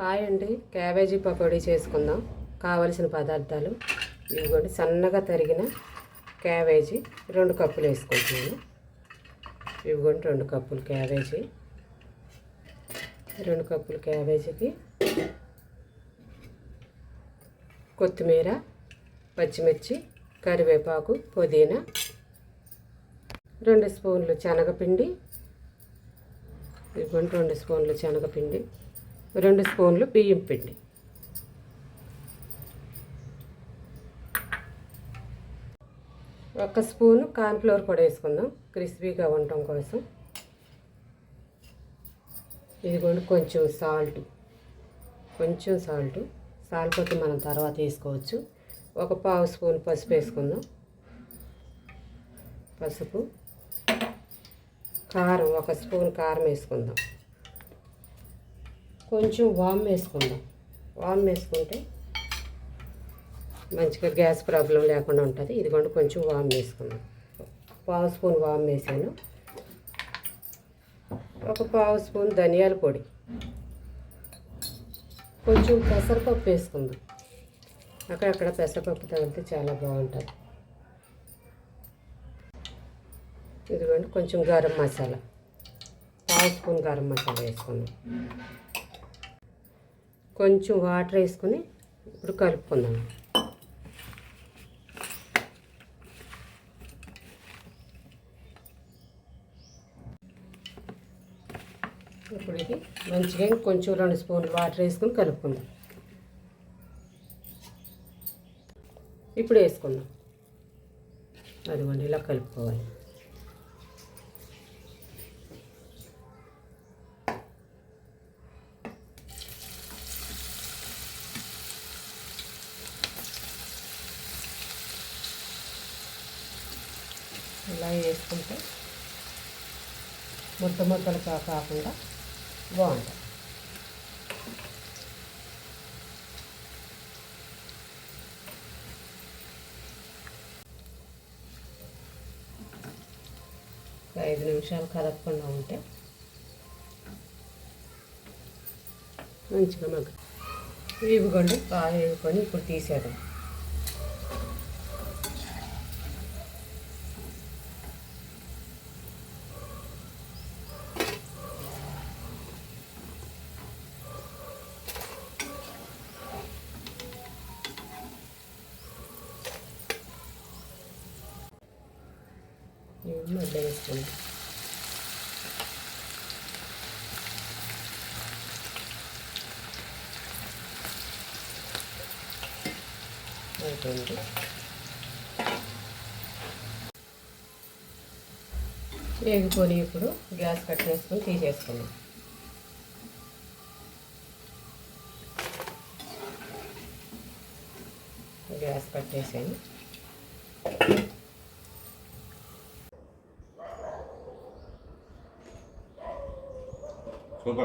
Hi అండి. Cabbage pakodi చేసుకుందాం. కావలసిన పదార్థాలు ఇదిగోండి. సన్నగా తరిగిన క్యాబేజీ రెండు కప్పులు వేసుకుంటున్నాను. ఇవిగోండి రెండు కప్పులు క్యాబేజీ. రెండు కప్పులు క్యాబేజీకి కొత్తిమీర పచ్చిమిర్చి కరివేపాకు పుదీనా రెండు స్పూన్లు శనగపిండి. ఇదిగోండి రెండు స్పూన్లు శనగపిండి. రెండు స్పూన్లు బియ్యం పిండి. ఒక స్పూను కార్న్ఫ్లోర్ కూడా వేసుకుందాం క్రిస్పీగా ఉండటం కోసం. ఇదిగోండి కొంచెం సాల్ట్. కొంచెం సాల్ట్. సాల్ట్ కొట్టి మనం తర్వాత వేసుకోవచ్చు. ఒక పావు స్పూన్ పసుపు వేసుకుందాం. పసుపు. కారం ఒక స్పూన్ కారం వేసుకుందాం. కొంచెం వామ్ వేసుకుందాం. వామ్ వేసుకుంటే మంచిగా గ్యాస్ ప్రాబ్లం లేకుండా ఉంటుంది. ఇదిగోండి కొంచెం వామ్ వేసుకుందాం పావు స్పూన్ వామ్ వేసాను. ఒక పావు స్పూన్ ధనియాల పొడి. కొంచెం పెసరపప్పు వేసుకుందాం. అక్కడక్కడ పెసరపప్పు తగిలితే చాలా బాగుంటుంది. ఇదిగోండి కొంచెం గరం మసాలా. పావు స్పూన్ గరం మసాలా వేసుకున్నాం. కొంచెం వాటర్ వేసుకుని ఇప్పుడు కలుపుకుందాం. ఇప్పుడు ఇది మంచిగా కొంచెం రెండు స్పూన్లు వాటర్ వేసుకొని కలుపుకుందాం. ఇప్పుడు వేసుకుందాం. అదిగోండి ఇలా కలుపుకోవాలి. ఇలా వేసుకుంటే ముద్ద ముద్దలు కాకుండా బాగుంటుంది. ఒక ఐదు నిమిషాలు కలపకుండా ఉంటే మంచిగా మగ్గ. ఇవిగోండి బాగా వేసుకొని ఇప్పుడు తీసేద్దాం. ఇవి అడ్డ వేసుకోండి అయిపోయింది వేగిపోయి ఇప్పుడు? గ్యాస్ కట్ చేసుకొని తీసేసుకున్నాం గ్యాస్ 不贝